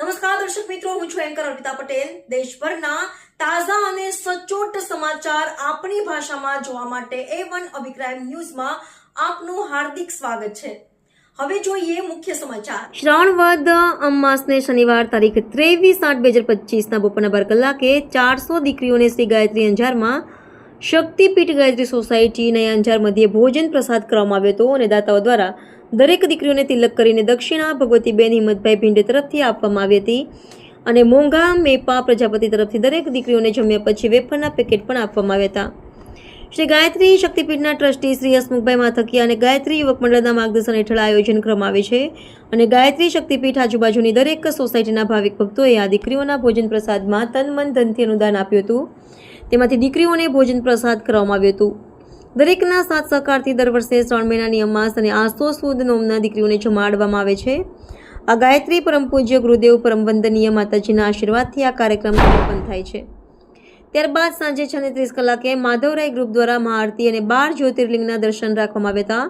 નમસ્કાર, દર્શક મિત્રો, હું છું એન્કર અર્પિતા પટેલ. દેશભરના તાજા અને સચોટ સમાચાર આપણી ભાષામાં જોવા માટે એ વન અભિપ્રાય ન્યૂઝમાં આપનું હાર્દિક સ્વાગત છે. હવે જોઈએ મુખ્ય સમાચાર. શ્રાવણ વદ અમાસને શનિવાર તારીખ ત્રેવીસ આઠ બે હજાર પચીસના બપોરના બાર કલાકે ચારસો દીકરીઓને શ્રી ગાયત્રી અંજારમાં શક્તિપીઠ ગાયત્રી સોસાયટી નયા અંજાર મધ્યે ભોજન પ્રસાદ કરવામાં આવ્યો હતો અને દાતાઓ દ્વારા દરેક દીકરીઓને તિલક કરીને દક્ષિણા ભગવતીબેન હિંમતભાઈ ભીંડે તરફથી આપવામાં આવી હતી. અને મોંઘા મેપા પ્રજાપતિ તરફથી દરેક દીકરીઓને જમ્યા પછી વેફરના પેકેટ પણ આપવામાં આવ્યા હતા. શ્રી ગાયત્રી શક્તિપીઠના ટ્રસ્ટી શ્રી હસમુખભાઈ માથકિયા અને ગાયત્રી યુવક મંડળના માર્ગદર્શન હેઠળ આયોજન કરવામાં આવે છે. અને ગાયત્રી શક્તિપીઠ આજુબાજુની દરેક સોસાયટીના ભાવિક ભક્તોએ આ દીકરીઓના ભોજન પ્રસાદમાં તન મન ધનથી અનુદાન આપ્યું હતું. તેમાંથી દીકરીઓને ભોજન પ્રસાદ કરવામાં આવ્યું હતું. દરેકના સાથ સહકારથી દર વર્ષે શ્રાવણ મહિનાની અમાસ અને આસો સુદ નોમના દીકરીઓને જમાડવામાં આવે છે. આ ગાયત્રી પરમ પૂજ્ય ગુરુદેવ પરમ વંદનીય માતાજીના આશીર્વાદથી આ કાર્યક્રમ સંપન્ન થાય છે. ત્યારબાદ સાંજે છ ત્રીસ કલાકે માધવરાય ગ્રુપ દ્વારા મહાઆરતી અને બાર જ્યોતિર્લિંગના દર્શન રાખવામાં આવ્યા હતા.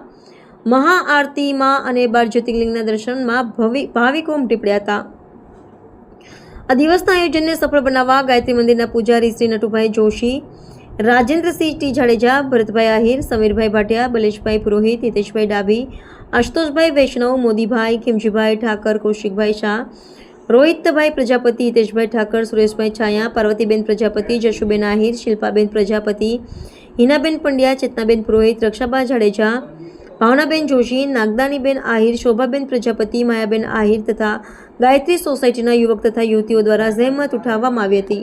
મહાઆરતીમાં અને બાર જ્યોતિર્લિંગના દર્શનમાં ભવિ ભાવિકો ઉમટી પડ્યા હતા. આ દિવસના આયોજનને સફળ બનાવવા ગાયત્રી મંદિરના પૂજારી શ્રી નટુભાઈ જોશી, રાજેન્દ્રસિંહ ટી જાડેજા, ભરતભાઈ આહિર, સમીરભાઈ ભાટિયા, બલેશભાઈ પુરોહિત, હિતેશભાઈ ડાભી, આશુતોષભાઈ વૈષ્ણવ, મોદીભાઈ, ખીમજીભાઈ ઠાકર, કૌશિકભાઈ શાહ, રોહિતભાઈ પ્રજાપતિ, હિતેશભાઈ ઠાકર, સુરેશભાઈ છાયા, પાર્વતીબેન પ્રજાપતિ, જશુબેન આહિર, શિલ્પાબેન પ્રજાપતિ, હિનાબેન પંડ્યા, ચેતનાબેન પુરોહિત, રક્ષાબા જાડેજા ભાવનાબેન જોશી, નાગદાનીબેન આહિર, શોભાબેન પ્રજાપતિ, માયાબેન આહિર તથા ગાયત્રી સોસાયટીના યુવક તથા યુવતીઓ દ્વારા જહેમત ઉઠાવવામાં આવી હતી.